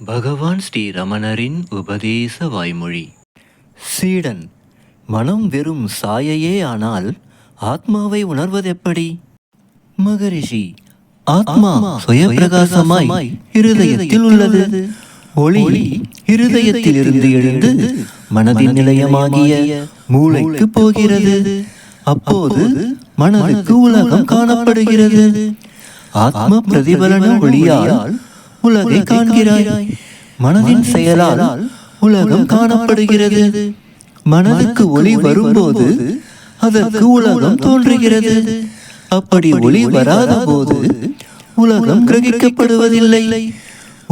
பகவான் ஸ்ரீ ரமணரின் உபதேச வாய்மொழி. சீடன் மனம் வெறும் சாயையே ஆனால் ஆத்மாவை உணர்வதெப்படி? மகரிஷி ஆத்மா சுயப்பிரகாசமாய் இருதயத்தில் உள்ளது. ஒளி இருதயத்தில் இருந்து எழுந்து மனதின் நிலையமாகிய மூளைக்கு போகிறது. அப்போது மனதுக்கு உலகம் காணப்படுகிறது. ஆத்ம பிரதிபலன ஒளியால் உலகை காண்கிறாய். மனதின் செயலால் உலகம் காணப்படுகிறது. மனதுக்கு ஒளி வரும்போது அதற்கு உலகம் தோன்றுகிறது. அப்படி ஒளி வராத போது உலகம் கிரகிக்கப்படுவதில்லை.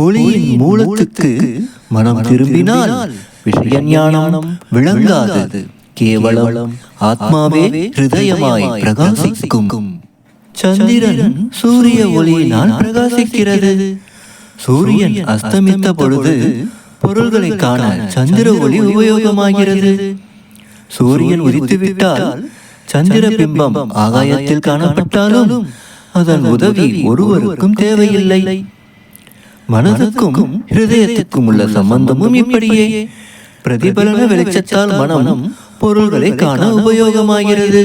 ஒளியின் மூலத்துக்கு மனம் திரும்பினால் விஷய ஞானம் விளங்காது. கேவலம் ஆத்மாவே ஹிருதயமாய் பிரகாசிக்கும். சந்திரன் சூரிய ஒளியினால் பிரகாசிக்கிறது. சூரியன் அஸ்தமித்த பொழுது பொருள்களை காண சந்திர ஒளி உபயோகமாகிறது. சூரியன் உதித்துவிட்டால் சந்திர பிம்பம் ஆகாயத்தில் காணப்பட்டாலும் அதன் உதவி ஒருவருக்கும் தேவையில்லை. மனதுக்கும் ஹிருதயத்துக்கும் உள்ள சம்பந்தமும் இப்படியே. பிரதிபலன வெளிச்சத்தால் மனம் பொருள்களை காண உபயோகமாகிறது.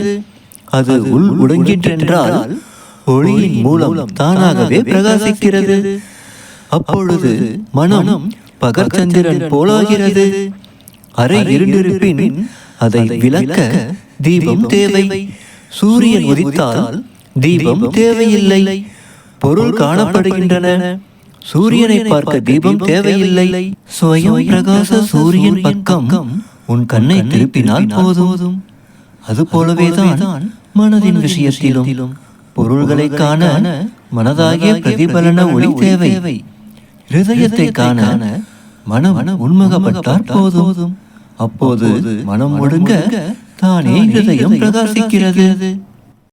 அது உள் உடங்கிற்றென்றால் ஒளியின் மூலம் தானாகவே பிரகாசிக்கிறது. அப்பொழுது மனம் பகற்சந்திரன் போலாகிறது. அறை இருண்டிருப்பின் அதை விளக்க தீபம் தேவை. சூரியன் உதித்தால் தீபம் தேவையில்லை. பொருள் காணப்படுகின்றன. சூரியனை பார்க்க தீபம் தேவையில்லை. சுயம் பிரகாச சூரியன் பக்கம் உன் கண்ணை திருப்பினால் போதும். அது போலவேதான் மனதின் விஷயத்திலும். பொருள்களை காண மனதாகிய பிரதிபலன ஒளி தேவை. ஹிருதயத்தை காண மனம் உண்முகப்பட்டால் போதும். அப்போது மனம் ஒடுங்க தானே ஹிருதயம் பிரகாசிக்கிறது.